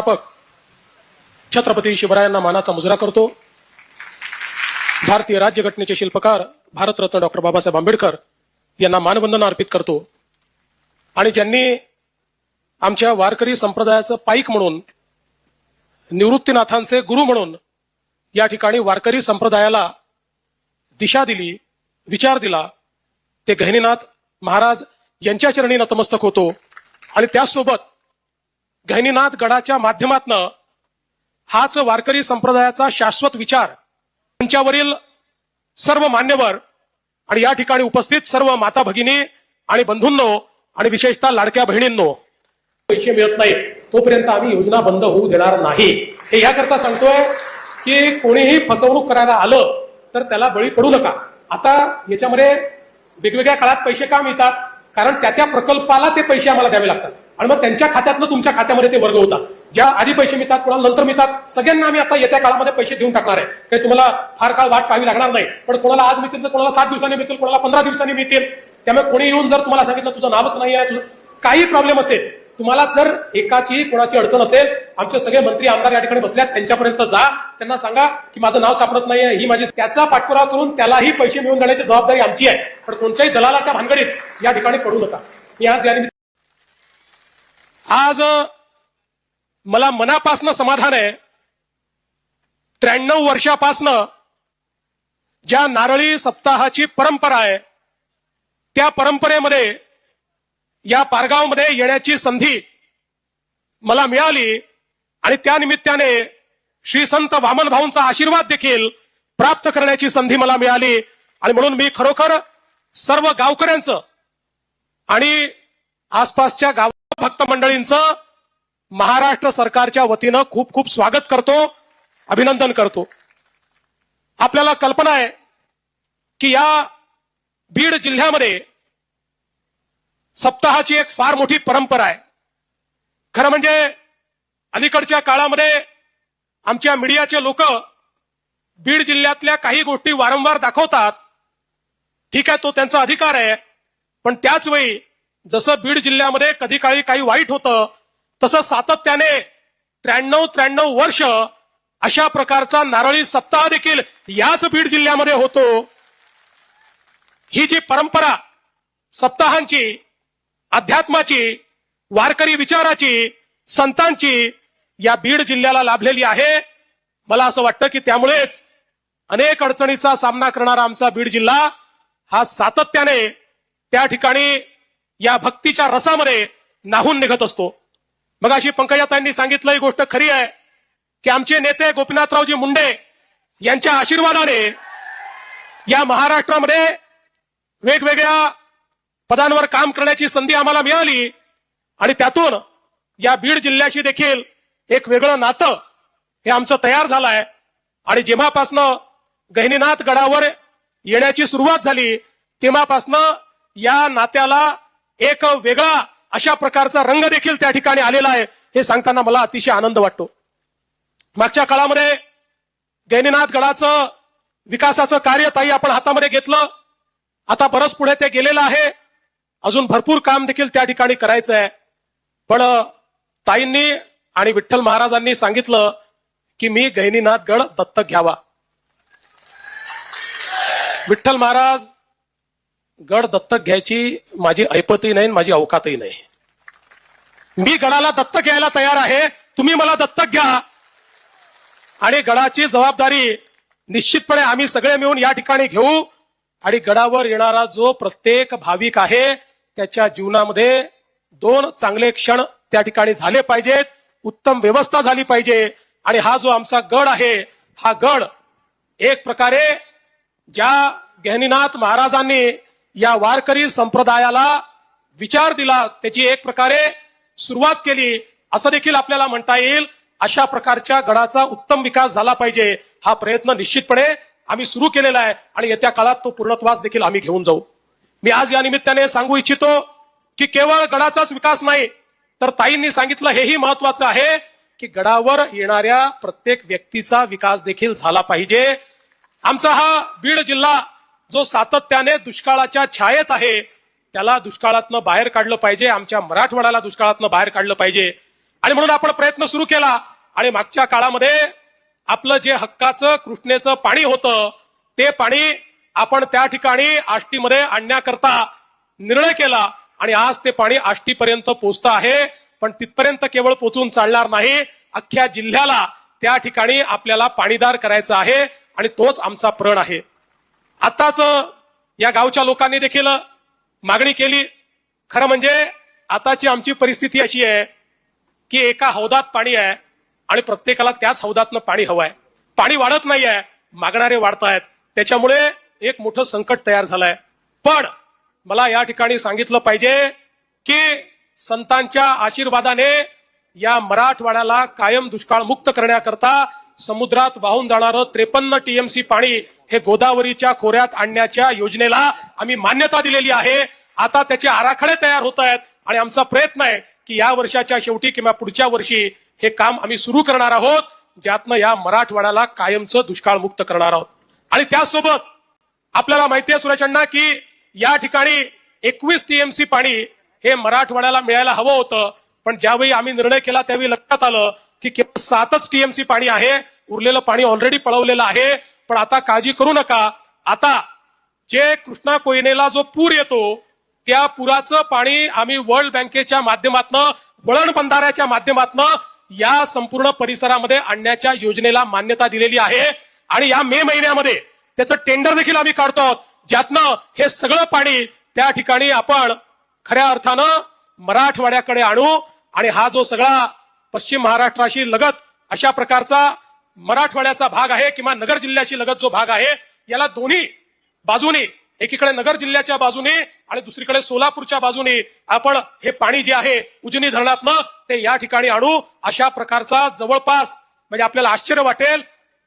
संस्थापक छत्रपती शिवरायांना मानाचा मुजरा करतो. भारतीय राज्यघटनेचे शिल्पकार भारतरत्न डॉक्टर बाबासाहेब आंबेडकर यांना मानवंदना अर्पित करतो. आणि ज्यांनी आमच्या वारकरी संप्रदायाचं पाईक म्हणून निवृत्तीनाथांचे गुरु म्हणून या ठिकाणी वारकरी संप्रदायाला दिशा दिली विचार दिला ते गहिनीनाथ महाराज यांच्या चरणी नतमस्तक होतो. आणि त्यासोबत गहिनीनाथ गडाच्या माध्यमातनं हाच वारकरी संप्रदायाचा शाश्वत विचार त्यांच्यावरील सर्व मान्यवर आणि या ठिकाणी उपस्थित सर्व माता भगिनी आणि बंधूंनो आणि विशेषतः लाडक्या बहिणींनो पैसे मिळत नाही तोपर्यंत आम्ही योजना बंद होऊ देणार नाही. हे याकरता सांगतोय की कोणीही फसवणूक करायला आलं तर त्याला बळी पडू नका. आता याच्यामध्ये वेगवेगळ्या काळात पैसे का मिळतात? कारण त्या त्या प्रकल्पाला ते पैसे आम्हाला द्यावे लागतात. आणि मग त्यांच्या खात्यातनं तुमच्या खात्यामध्ये ते वर्ग होतात. ज्या आधी पैसे मिळतात कोणाला नंतर मिळतात सगळ्यांना आम्ही आता येत्या काळामध्ये पैसे देऊन टाकणार आहे. काही तुम्हाला फार काळ वाट पाहावी लागणार नाही पण कोणाला आज मिळतील तर कोणाला सात दिवसांनी मिळतील कोणाला पंधरा दिवसांनी मिळतील. त्यामुळे कोणी येऊन जर तुम्हाला सांगितलं तुझं नावच नाही आहे तुझं काही प्रॉब्लेम असेल. तुम्हाला जर एकाची कोणाची अडचण असेल आमचे सगळे मंत्री आमदार या ठिकाणी बसल्यात त्यांच्यापर्यंत जा. त्यांना सांगा की माझं नाव सापडत नाहीये ही माझी त्याचा पाठपुरावा करून त्यालाही पैसे मिळवून देण्याची जबाबदारी आमची आहे. पण कोणत्याही दलालाच्या भानगडीत या ठिकाणी पडू नका. मी आज या निमित्त- आज मला मनापासनं समाधान आहे. त्र्याण्णव वर्षापासनं ज्या नारळी सप्ताहाची परंपरा आहे त्या परंपरेमध्ये या पारगावमध्ये येण्याची संधी मला मिळाली आणि त्या निमित्ताने श्री संत वामन भाऊंचा आशीर्वाद देखील प्राप्त करण्याची संधी मला मिळाली आणि म्हणून मी खरोखर सर्व गावकऱ्यांचं आणि आसपासच्या गाव भक्त मंडळींचं महाराष्ट्र सरकारच्या वतीनं खूप खूप स्वागत करतो अभिनंदन करतो. आपल्याला कल्पना आहे की या बीड जिल्ह्यामध्ये सप्ताहाची एक फार मोठी परंपरा आहे. खरं म्हणजे अलीकडच्या काळामध्ये आमच्या मीडियाचे लोक बीड जिल्ह्यातल्या काही गोष्टी वारंवार दाखवतात. ठीक आहे तो त्यांचा अधिकार आहे पण त्याच वेळी जसं बीड जिल्ह्यामध्ये कधी काळी काही वाईट होतं तसं सातत्याने त्र्याण्णव त्र्याण्णव वर्ष अशा प्रकारचा नारळी सप्ताह देखील याच बीड जिल्ह्यामध्ये होतो. ही जी परंपरा सप्ताहांची अध्यात्माची वारकरी विचाराची संतांची या बीड जिल्ह्याला लाभलेली आहे. मला असं वाटतं की त्यामुळेच अनेक अडचणीचा सामना करणारा आमचा बीड जिल्हा हा सातत्याने त्या ठिकाणी या भक्तीच्या रसामध्ये नाहून निघत असतो. मग अशी पंकजाताईंनी सांगितलं ही गोष्ट खरी आहे की आमचे नेते गोपीनाथरावजी मुंडे यांच्या आशीर्वादाने या महाराष्ट्रामध्ये वेगवेगळ्या पदांवर काम करण्याची संधी आम्हाला मिळाली आणि त्यातून या बीड जिल्ह्याशी देखील एक वेगळं नातं हे आमचं तयार झालं आहे आणि जेव्हापासनं गहिनीनाथ गडावर येण्याची सुरुवात झाली तेव्हापासनं या नात्याला एक वेगळा अशा प्रकारचा रंग देखील त्या ठिकाणी आलेला आहे हे सांगताना मला अतिशय आनंद वाटतो. मागच्या काळामध्ये गैनीनाथ गडाचं विकासाचं कार्य ताई आपण हातामध्ये घेतलं. आता बरंच पुढे ते गेलेलं आहे. अजून भरपूर काम देखील त्या ठिकाणी करायचं आहे. पण ताईंनी आणि विठ्ठल महाराजांनी सांगितलं की मी गहिनीनाथ गड दत्तक घ्यावा. विठ्ठल महाराज गड दत्तक घ्यायची माझी ऐपतही नाही माझी अवकातही नाही. मी गडाला दत्तक घ्यायला तयार आहे. तुम्ही मला दत्तक घ्या. आणि गडाची जबाबदारी निश्चितपणे आम्ही सगळे मिळून या ठिकाणी घेऊ. आणि गडावर येणारा जो प्रत्येक भाविक आहे त्याच्या जीवनामध्ये दोन चांगले क्षण त्या ठिकाणी झाले पाहिजेत. उत्तम व्यवस्था झाली पाहिजे. आणि हा जो आमचा गड आहे हा गड एक प्रकारे ज्या गहनीनाथ महाराजांनी या वारकरी संप्रदायाला विचार दिला त्याची एक प्रकारे सुरुवात केली. असं देखील आपल्याला म्हणता येईल अशा प्रकारच्या गडाचा उत्तम विकास झाला पाहिजे हा प्रयत्न निश्चितपणे आम्ही सुरू केलेला आहे आणि येत्या काळात तो पूर्णत्वास देखील आम्ही घेऊन जाऊ. मी आज या निमित्ताने सांगू इच्छितो की केवळ गडाचाच विकास नाही तर ताईंनी सांगितलं हेही महत्वाचं आहे की गडावर येणाऱ्या प्रत्येक व्यक्तीचा विकास देखील झाला पाहिजे. आमचा हा बीड जिल्हा जो सातत्याने दुष्काळाच्या छायेत आहे त्याला दुष्काळातनं बाहेर काढलं पाहिजे आमच्या मराठवाड्याला दुष्काळातनं बाहेर काढलं पाहिजे. आणि म्हणून आपण प्रयत्न सुरू केला. आणि मागच्या काळामध्ये आपलं जे हक्काचं कृष्णेचं पाणी होतं ते पाणी आपण त्या ठिकाणी आष्टीमध्ये आणण्याकरता निर्णय केला. आणि आज ते पाणी आष्टीपर्यंत पोहोचतं आहे. पण तिथपर्यंत केवळ पोचून चालणार नाही. अख्ख्या जिल्ह्याला त्या ठिकाणी आपल्याला पाणीदार करायचं आहे. आणि तोच आमचा प्रण आहे. आताच या गावच्या लोकांनी देखील मागणी केली. खरं म्हणजे आताची आमची परिस्थिती अशी आहे की एका हौदात पाणी आहे आणि प्रत्येकाला त्याच हौदातनं पाणी हवं आहे. पाणी वाढत नाही आहे मागणारे वाढतायत त्याच्यामुळे एक मोठं संकट तयार झालंय. पण मला या ठिकाणी सांगितलं पाहिजे की संतांच्या आशीर्वादाने या मराठवाड्याला कायम दुष्काळ मुक्त करण्याकरता समुद्रात वाहून जाणारं त्रेपन्न टीएमसी पाणी हे गोदावरीच्या खोऱ्यात आणण्याच्या योजनेला आम्ही मान्यता दिलेली आहे. आता त्याचे आराखडे तयार होत आहेत आणि आमचा प्रयत्न आहे की या वर्षाच्या शेवटी किंवा पुढच्या वर्षी हे काम आम्ही सुरू करणार आहोत ज्यातनं या मराठवाड्याला कायमचं दुष्काळ मुक्त करणार आहोत. आणि त्यासोबत आपल्याला माहिती आहे सुरेशांना की या ठिकाणी एकवीस टीएमसी पाणी हे मराठवाड्याला मिळायला हवं होतं. पण ज्यावेळी आम्ही निर्णय केला त्यावेळी लक्षात आलं की केवळ सातच टीएमसी पाणी आहे. उरलेलं पाणी ऑलरेडी पळवलेलं आहे. पण आता काळजी करू नका. आता जे कृष्णा कोयनेला जो पूर येतो त्या पुराचं पाणी आम्ही वर्ल्ड बँकेच्या माध्यमातनं वळण बंधाऱ्याच्या माध्यमातनं या संपूर्ण परिसरामध्ये आणण्याच्या योजनेला मान्यता दिलेली आहे. आणि या मे महिन्यामध्ये त्याचं टेंडर देखील आम्ही काढतो आहोत. ज्यातनं हे सगळं पाणी त्या ठिकाणी आपण खऱ्या अर्थानं मराठवाड्याकडे आणू. आणि हा जो सगळा पश्चिम महाराष्ट्राशी लगत अशा प्रकारचा मराठवाड्याचा भाग आहे किंवा नगर जिल्ह्याची लगत जो भाग आहे याला दोन्ही बाजूने एकीकडे नगर जिल्ह्याच्या बाजूने आणि दुसरीकडे सोलापूरच्या बाजूने आपण हे पाणी जे आहे उजनी धरणातनं ते या ठिकाणी आणू. अशा प्रकारचा जवळपास म्हणजे आपल्याला आश्चर्य वाटेल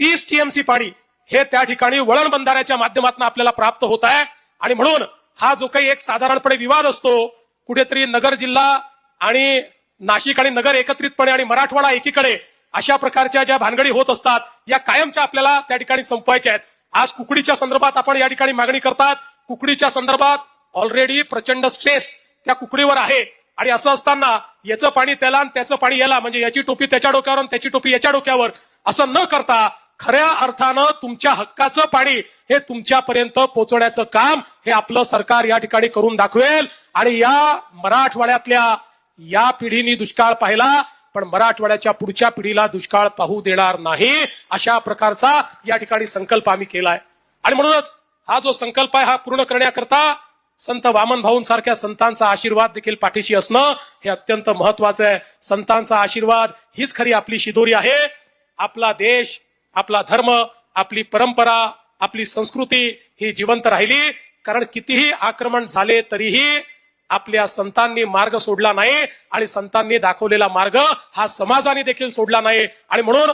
तीस टीएमसी पाणी हे त्या ठिकाणी वळण बंधाऱ्याच्या माध्यमातून आपल्याला प्राप्त होत आहे. आणि म्हणून हा जो काही एक साधारणपणे विवाद असतो कुठेतरी नगर जिल्हा आणि नाशिक आणि नगर एकत्रितपणे आणि मराठवाडा एकीकडे अशा प्रकारच्या ज्या भानगडी होत असतात या कायमच्या आपल्याला त्या ठिकाणी संपवायच्या आहेत. आज कुकडीच्या संदर्भात आपण या ठिकाणी मागणी करतात. कुकडीच्या संदर्भात ऑलरेडी प्रचंड स्ट्रेस त्या कुकडीवर आहे. आणि असं असताना याचं पाणी त्याला आणि त्याचं पाणी याला म्हणजे याची टोपी त्याच्या डोक्यावर आणि त्याची टोपी याच्या डोक्यावर असं न करता खऱ्या अर्थानं तुमच्या हक्काचं पाणी हे तुमच्यापर्यंत पोहोचवण्याचं काम हे आपलं सरकार या ठिकाणी करून दाखवेल. आणि या मराठवाड्यातल्या या पिढीने दुष्काळ पाहिला पण मराठवाड्याच्या पुढच्या पिढीला दुष्काळ पाहू देणार नाही अशा प्रकारचा या ठिकाणी संकल्प आम्ही केलाय. आणि म्हणूनच हा जो संकल्प आहे हा पूर्ण करण्याकरता संत वामन भाऊंसारख्या संतांचा आशीर्वाद देखील पाठीशी असणं हे अत्यंत महत्वाचं आहे. संतांचा आशीर्वाद हीच खरी आपली शिदोरी आहे. आपला देश आपला धर्म आपली परंपरा आपली संस्कृती ही जिवंत राहिली. कारण कितीही आक्रमण झाले तरीही आपल्या संतांनी मार्ग सोडला नाही आणि संतांनी दाखवलेला मार्ग हा समाजाने देखील सोडला नाही. आणि म्हणून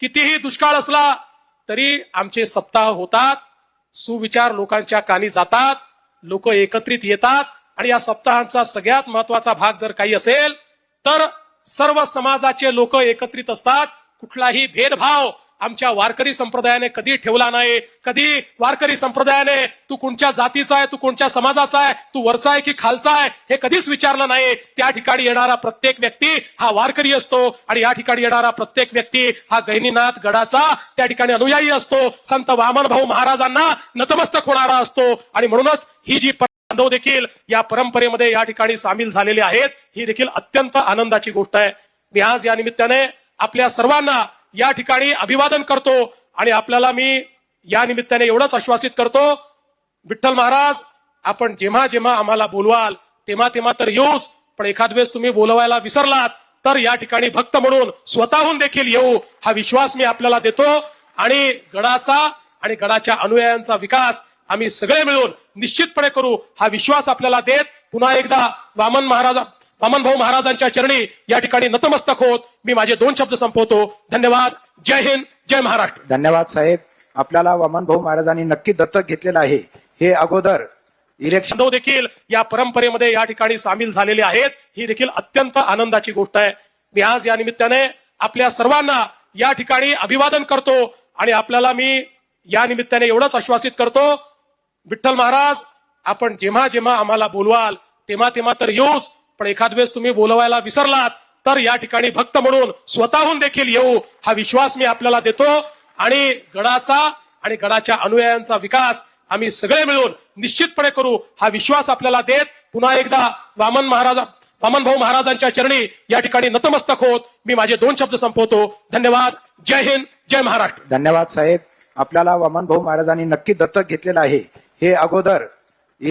कितीही दुष्काळ असला तरी आमचे सप्ताह होतात सुविचार लोकांच्या कानी जातात लोक एकत्रित येतात आणि या सप्ताहांचा सगळ्यात महत्त्वाचा भाग जर काही असेल तर सर्व समाजाचे लोक एकत्रित असतात. कुठलाही भेदभाव आमच्या वारकरी संप्रदायाने कधी ठेवला नाही? कधी वारकरी संप्रदायाने तू कोणत्या जातीचा आहे? तू कोणत्या समाजाचा आहे? तू वरचा आहे की खालचा आहे? हे कधीच विचारलं नाही. त्या ठिकाणी येणारा प्रत्येक व्यक्ती हा वारकरी असतो आणि या ठिकाणी येणारा प्रत्येक व्यक्ती हा गहिनीनाथ गडाचा त्या ठिकाणी अनुयायी असतो. संत वामन भाऊ महाराजांना नतमस्तक होणारा असतो. आणि म्हणूनच ही जी बांधव देखील या परंपरेमध्ये या ठिकाणी सामील झालेले आहेत ही देखील अत्यंत आनंदाची गोष्ट आहे. मी आज या निमित्ताने आपल्या सर्वांना या ठिकाणी अभिवादन करतो आणि आपल्याला मी या निमित्ताने एवढंच आश्वासित करतो विठ्ठल महाराज आपण जेव्हा जेव्हा आम्हाला बोलवाल तेव्हा तेव्हा तर येऊच. पण एखाद वेळेस तुम्ही बोलवायला विसरलात तर या ठिकाणी भक्त म्हणून स्वतःहून देखील येऊ. हा विश्वास मी आपल्याला देतो आणि गडाचा आणि गडाच्या अनुयायांचा विकास आम्ही सगळे मिळून निश्चितपणे करू. हा विश्वास आपल्याला देत. पुन्हा एकदा वामन महाराज वामन भाऊ महाराजांच्या चरणी या ठिकाणी नतमस्तक होत. मी माझे दोन शब्द संपवतो. धन्यवाद. जय हिंद. जय महाराष्ट्र. धन्यवाद साहेब. आपल्याला वामन भाऊ महाराजांनी नक्की दत्तक घेतलेलं आहे. हे अगोदर इलेक्शन देखील या परंपरेमध्ये या ठिकाणी सामील झालेले आहेत. ही देखील अत्यंत आनंदाची गोष्ट आहे. मी आज या निमित्ताने आपल्या सर्वांना या ठिकाणी अभिवादन करतो आणि आपल्याला मी या निमित्ताने एवढंच आश्वासित करतो विठ्ठल महाराज आपण जेव्हा जेव्हा आम्हाला बोलवाल तेव्हा तेव्हा तर येऊच. पण एखाद वेळेस तुम्ही बोलवायला विसरलात तर या ठिकाणी भक्त म्हणून स्वतःहून देखील येऊ हा विश्वास मी आपल्याला देतो. आणि गडाचा आणि गडाच्या अनुयायांचा विकास आम्ही सगळे मिळून निश्चितपणे करू हा विश्वास आपल्याला देत. पुन्हा एकदा वामन महाराज वामन भाऊ महाराजांच्या चरणी या ठिकाणी नतमस्तक होत. मी माझे दोन शब्द संपवतो. धन्यवाद. जय हिंद. जय महाराष्ट्र. धन्यवाद साहेब. आपल्याला वामन भाऊ महाराजांनी नक्की दत्तक घेतलेलं आहे. हे अगोदर